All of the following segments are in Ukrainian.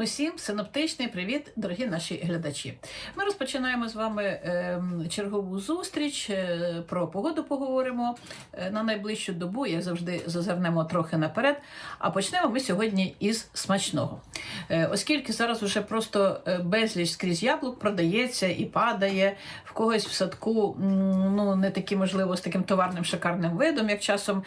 Усім синоптичний привіт, дорогі наші глядачі. Ми розпочинаємо з вами ем, чергову зустріч. е, Про погоду поговоримо е, на найближчу добу. Як завжди, зазирнемо трохи наперед. А почнемо ми сьогодні із смачного. Е, Оскільки зараз вже просто безліч скрізь яблук продається і падає в когось в садку. Ну не такі, можливо, з таким товарним шикарним видом, як часом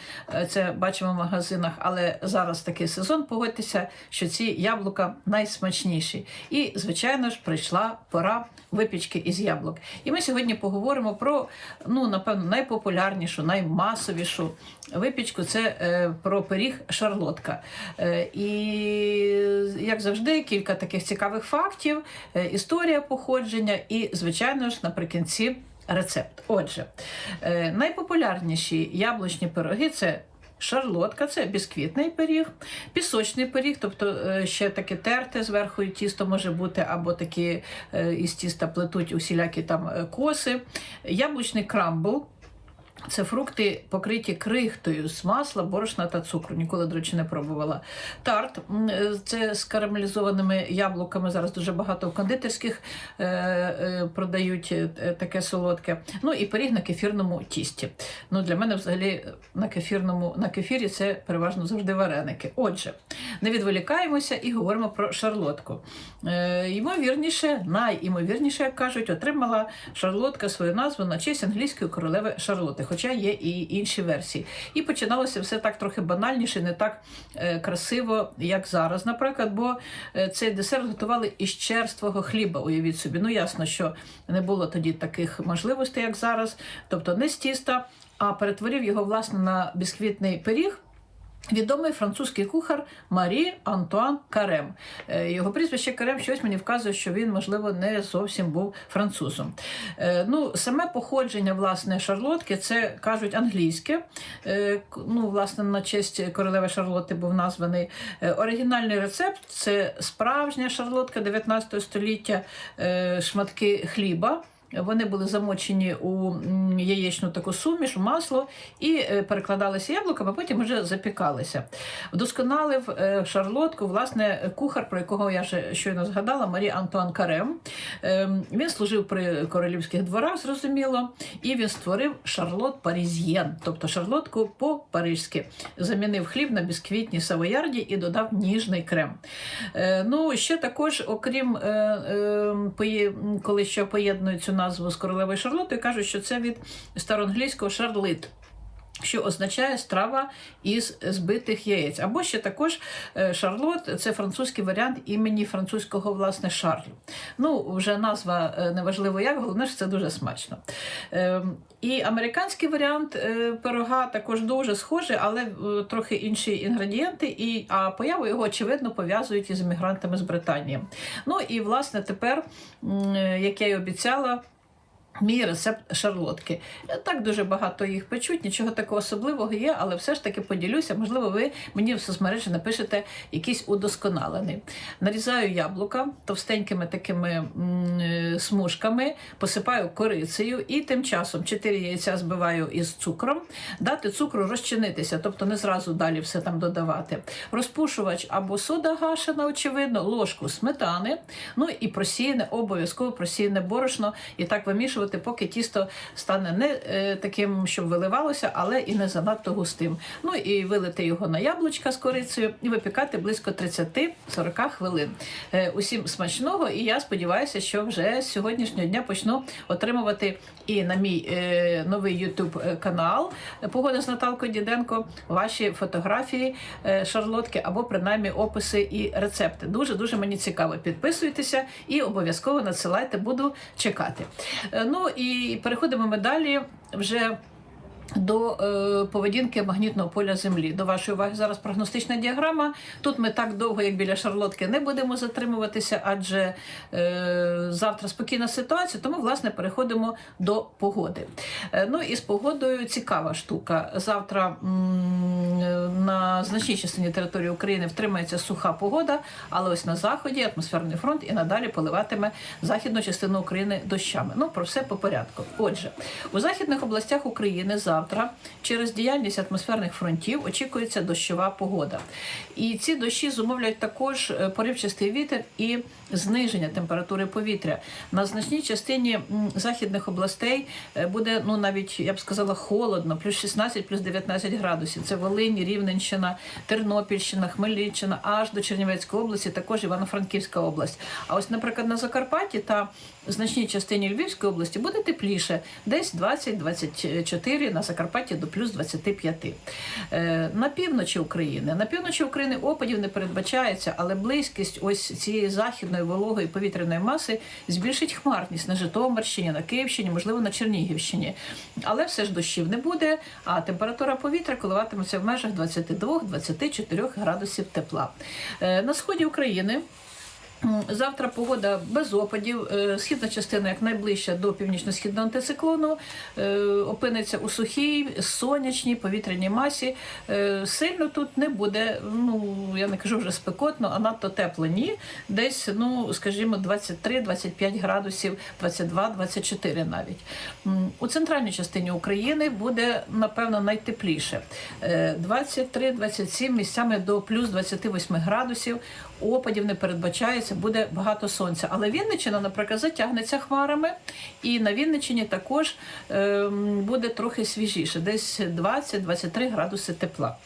це бачимо в магазинах. Але зараз такий сезон. Погодьтеся, що ці яблука найсмачніші. І, звичайно ж, прийшла пора випічки із яблук. І ми сьогодні поговоримо про ну, напевно, найпопулярнішу, наймасовішу випічку це е, про пиріг шарлотка. Е, і, як завжди, кілька таких цікавих фактів, е, історія походження, і, звичайно ж, наприкінці рецепт. Отже, е, найпопулярніші яблучні пироги це. Шарлотка це бісквітний пиріг, пісочний пиріг, тобто е, ще таке терте зверху і тісто може бути, або такі е, із тіста плетуть усілякі там е, коси, яблучний крамбл. Це фрукти покриті крихтою з масла, борошна та цукру. Ніколи, до речі, не пробувала. Тарт е, це з карамелізованими яблуками. Зараз дуже багато в кондитерських е, е, продають е, таке солодке. Ну і пиріг на кефірному тісті. Ну, Для мене взагалі на кефірному на кефірі це переважно завжди вареники. Отже, не відволікаємося і говоримо про шарлотку. Е, ймовірніше, найімовірніше, як кажуть, отримала шарлотка свою назву на честь англійської королеви Шарлоти, хоча є і інші версії. І починалося все так трохи банальніше, не так е, красиво, як зараз, наприклад, бо е, цей десерт готували із черствого хліба. Уявіть собі. Ну ясно, що не було тоді таких можливостей, як зараз, тобто не з тіста, а перетворив його власне на бісквітний пиріг. Відомий французький кухар Марі Антуан Карем. Е, Його прізвище Карем щось мені вказує, що він, можливо, не зовсім був французом. Е, Ну, саме походження власне шарлотки, це кажуть англійське. Е, Ну, власне, на честь королеви Шарлотти був названий оригінальний рецепт. Це справжня шарлотка 19 століття, шматки хліба. Вони були замочені у яєчну таку суміш, масло і е, перекладалися яблуками, а потім вже запікалися. Вдосконалив е, шарлотку, власне, кухар, про якого я ще щойно згадала, Марі Антуан Карем. Е, Він служив при королівських дворах, зрозуміло, і він створив шарлот парізьєн, тобто шарлотку по-парижськи. Замінив хліб на бісквітні савоярді і додав ніжний крем. Е, Ну, ще також, окрім коли ще поєднують цю назву з королевою Шарлотою, кажуть, що це від староанглійського шарлит. Що означає страва із збитих яєць. Або ще також е, Шарлот це французький варіант імені французького власне Шарлю. Ну, вже назва е, неважливо як, головне, що це дуже смачно. Ем, І американський варіант е, пирога також дуже схожий, але трохи інші інгредієнти, і, а появу його, очевидно, пов'язують із емігрантами з Британії. Ну і власне тепер, як я й обіцяла, Мій рецепт шарлотки. Так дуже багато їх печуть, нічого такого особливого є, але все ж таки поділюся. Можливо, ви мені в соцмережі напишете якийсь удосконалений. Нарізаю яблука товстенькими такими е, смужками, посипаю корицею і тим часом 4 яйця збиваю із цукром, дати цукру розчинитися, тобто не зразу далі все там додавати. Розпушувач або сода гашена, очевидно, ложку сметани, ну і просіяне, обов'язково просіяне борошно, і так вимішувати, поки тісто стане не е, таким, щоб виливалося, але і не занадто густим. Ну і вилити його на яблучка з корицею і випікати близько 30-40 хвилин. Е, усім смачного, і я сподіваюся, що вже з сьогоднішнього дня почну отримувати і на мій е, новий YouTube канал Погода з Наталкою Діденко ваші фотографії шарлотки або принаймні описи і рецепти. Дуже дуже мені цікаво. Підписуйтеся і обов'язково надсилайте, буду чекати. Ну і переходимо ми далі вже. До е, поведінки магнітного поля Землі. До вашої уваги зараз прогностична діаграма. Тут ми так довго, як біля шарлотки, не будемо затримуватися, адже е, завтра спокійна ситуація, тому власне переходимо до погоди. Е, ну і з погодою цікава штука. Завтра м, на значній частині території України втримається суха погода, але ось на заході атмосферний фронт і надалі поливатиме західну частину України дощами. Ну про все по порядку. Отже, у західних областях України завтра завтра через діяльність атмосферних фронтів очікується дощова погода. І ці дощі зумовлять також е, поривчастий вітер і зниження температури повітря. На значній частині західних областей е, буде ну навіть я б сказала холодно, плюс 16, плюс 19 градусів. Це Волинь, Рівненщина, Тернопільщина, Хмельниччина, аж до Чернівецької області, також Івано-Франківська область. А ось, наприклад, на Закарпатті та значній частині Львівської області буде тепліше, десь 20-24, на Закарпатті до плюс 25. Е, На півночі України. На півночі України опадів не передбачається, але близькість ось цієї західної вологої повітряної маси збільшить хмарність на Житомирщині, на Київщині, можливо, на Чернігівщині. Але все ж дощів не буде, а температура повітря коливатиметься в межах 22-24 градусів тепла. Е, На сході України. Завтра погода без опадів. Е, Східна частина, як найближча до північно-східного антициклону, е, опиниться у сухій, сонячній повітряній масі. Е, Сильно тут не буде. Ну я не кажу вже спекотно, а надто тепло. Ні, десь, ну скажімо, 23-25 градусів, 22-24 навіть. У центральній частині України буде напевно найтепліше. Е, 23-27 місцями до плюс 28 градусів. Опадів не передбачається, буде багато сонця. Але Вінниччина, наприклад, затягнеться хмарами, і на Вінниччині також ем, буде трохи свіжіше, десь 20-23 градуси тепла.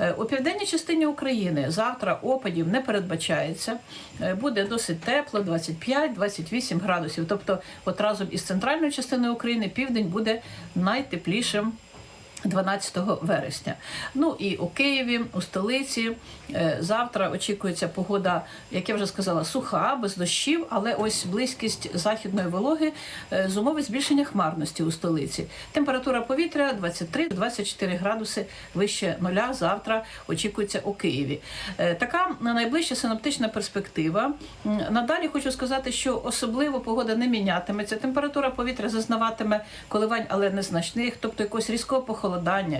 Е, У південній частині України завтра опадів не передбачається. Е, Буде досить тепло, 25-28 градусів. Тобто, от разом із центральною частиною України південь буде найтеплішим. 12 вересня. Ну і у Києві, у столиці. е, Завтра очікується погода, як я вже сказала, суха, без дощів, але ось близькість західної вологи е, зумовить збільшення хмарності у столиці. Температура повітря 23-24 градуси вище нуля. Завтра очікується у Києві. Е, Така найближча синоптична перспектива. Надалі хочу сказати, що особливо погода не мінятиметься. Температура повітря зазнаватиме коливань, але незначних, тобто якогось різкого похолодання,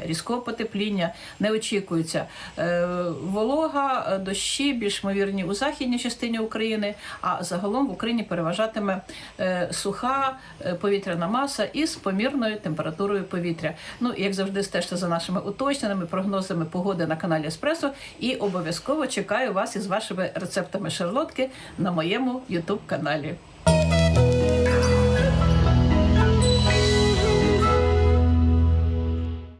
різкого потепління не очікується. Е, Волога, е, дощі більш ймовірні у західній частині України, а загалом в Україні переважатиме е, суха повітряна маса із помірною температурою повітря. Ну і як завжди, стежте за нашими уточненими прогнозами погоди на каналі Еспресо. І обов'язково чекаю вас із вашими рецептами шарлотки на моєму Ютуб каналі.